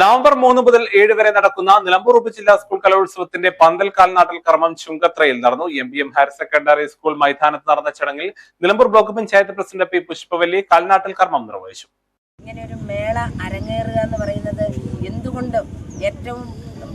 November മൂന്ന് മുതൽ ഏഴ് വരെ നടക്കുന്ന നിലമ്പൂർ ഉപജില്ലാ സ്കൂൾ കലോത്സവത്തിന്റെ പന്തൽ കാൽനാട്ടൽ കർമ്മം ചുങ്കത്രയിൽ നടന്നു. M B M higher secondary school മൈതാനത്ത് നടന്ന ചടങ്ങിൽ Nilambur block panchayat president P Pushpavalli കാൽനാട്ടൽ കർമ്മം നിർവഹിച്ചു. ഇങ്ങനെ ഒരു മേള അരങ്ങേറുക എന്ന് പറയുന്നത് എന്തുകൊണ്ടും ഏറ്റവും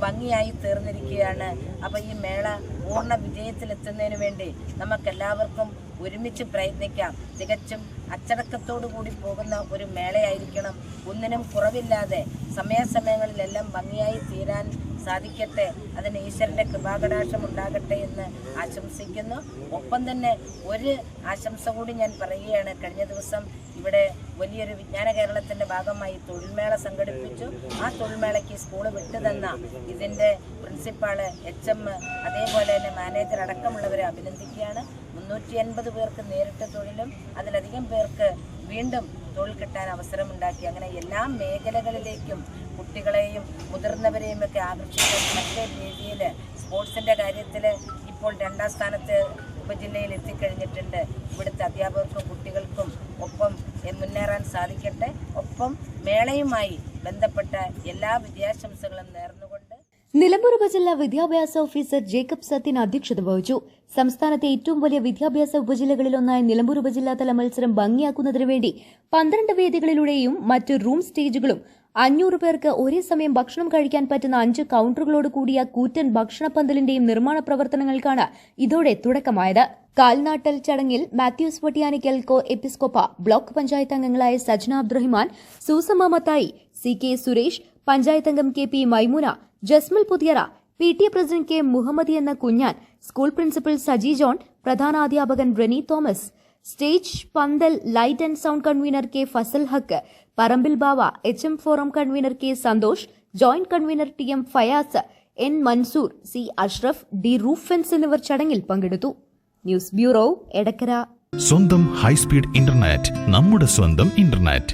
ഭംഗിയായി തീർന്നിരിക്കുകയാണ്. അപ്പോൾ ഈ മേള പൂർണ വിജയത്തിലെത്തുന്നതിന് വേണ്ടി നമുക്കെല്ലാവർക്കും ഒരുമിച്ച് പ്രയത്നിക്കാം. തികച്ചും അച്ചടക്കത്തോടു കൂടി പോകുന്ന ഒരു മേളയായിരിക്കണം. ഒന്നിനും കുറവില്ലാതെ സമയാസമയങ്ങളിലെല്ലാം ഭംഗിയായി തീരാൻ സാധിക്കട്ടെ. അതിന് ഈശ്വരന്റെ കൃപാകടാക്ഷം ഉണ്ടാകട്ടെ എന്ന് ആശംസിക്കുന്നു. ഒപ്പം തന്നെ ഒരു ആശംസ കൂടി ഞാൻ പറയുകയാണ്. കഴിഞ്ഞ ദിവസം ഇവിടെ വലിയൊരു വിജ്ഞാന കേരളത്തിന്റെ ഭാഗമായി തൊഴിൽമേള സംഘടിപ്പിച്ചു. ആ തൊഴിൽമേളയ്ക്ക് സ്കൂൾ വിട്ടുതന്ന ഇതിന്റെ പ്രിൻസിപ്പാൾ എച്ച് എം അതേപോലെ തന്നെ മാനേജർ അടക്കമുള്ളവരെ അഭിനന്ദിക്കുകയാണ്. മുന്നൂറ്റി എൺപത് പേർക്ക് നേരിട്ട് തൊഴിലും അതിലധികം പേർക്ക് വീണ്ടും തൊഴിൽ കിട്ടാൻ അവസരമുണ്ടാക്കി. അങ്ങനെ എല്ലാ മേഖലകളിലേക്കും കുട്ടികളെയും മുതിർന്നവരെയും ഒക്കെ ആകർഷിക്കാൻ മറ്റേ രീതിയിൽ സ്പോർട്സിന്റെ കാര്യത്തിൽ ഇപ്പോൾ രണ്ടാം സ്ഥാനത്ത് ഉപജില്ലയിൽ എത്തിക്കഴിഞ്ഞിട്ടുണ്ട്. ഇവിടുത്തെ അധ്യാപകർക്കും കുട്ടികൾക്കും ഒപ്പം മുന്നേറാൻ സാധിക്കട്ടെ. ഒപ്പം മേളയുമായി ബന്ധപ്പെട്ട എല്ലാ വിദ്യാശംസകളും നേർന്നുകൊണ്ട് നിലമ്പൂർ ഉപജില്ലാ വിദ്യാഭ്യാസ ഓഫീസർ ജേക്കബ് സത്യൻ അധ്യക്ഷത വഹിച്ചു. സംസ്ഥാനത്തെ ഏറ്റവും വലിയ വിദ്യാഭ്യാസ ഉപജില്ലകളിലൊന്നായ നിലമ്പൂർ ഉപജില്ലാതല മത്സരം ഭംഗിയാക്കുന്നതിനു വേണ്ടി പന്ത്രണ്ട് വേദികളിലൂടെയും മറ്റ് റൂം സ്റ്റേജുകളും അഞ്ഞൂറ് പേർക്ക് ഒരേ സമയം ഭക്ഷണം കഴിക്കാൻ പറ്റുന്ന അഞ്ച് കൌണ്ടറുകളോട് കൂടിയ കൂറ്റൻ ഭക്ഷണ പന്തലിന്റെയും നിർമ്മാണ പ്രവർത്തനങ്ങൾക്കാണ് ഇതോടെ തുടക്കമായത്. കാൽനാട്ടൽ ചടങ്ങിൽ Mathews Vattiyanickal co episcopa block panchayat അംഗങ്ങളായ സജ്ന അബ്ദുറഹിമാൻ സൂസമ്മ മത്തായി സി കെ സുരേഷ് പഞ്ചായത്ത് അംഗം K P Maimoona Jasmal Puthiyara P T A president K Muhammadi എന്ന Kunjan school principal Saji John പ്രധാനാധ്യാപകൻ Reni Thomas stage pandal light and sound convener K Fazal Haq Parambil Bava H M forum convener K Santhosh joint convener T M Fayas N Mansoor C Ashraf D Rufens എന്നിവർ ചടങ്ങിൽ പങ്കെടുത്തു. News bureau Edakkara. സ്വന്തം high speed internet നമ്മുടെ സ്വന്തം internet.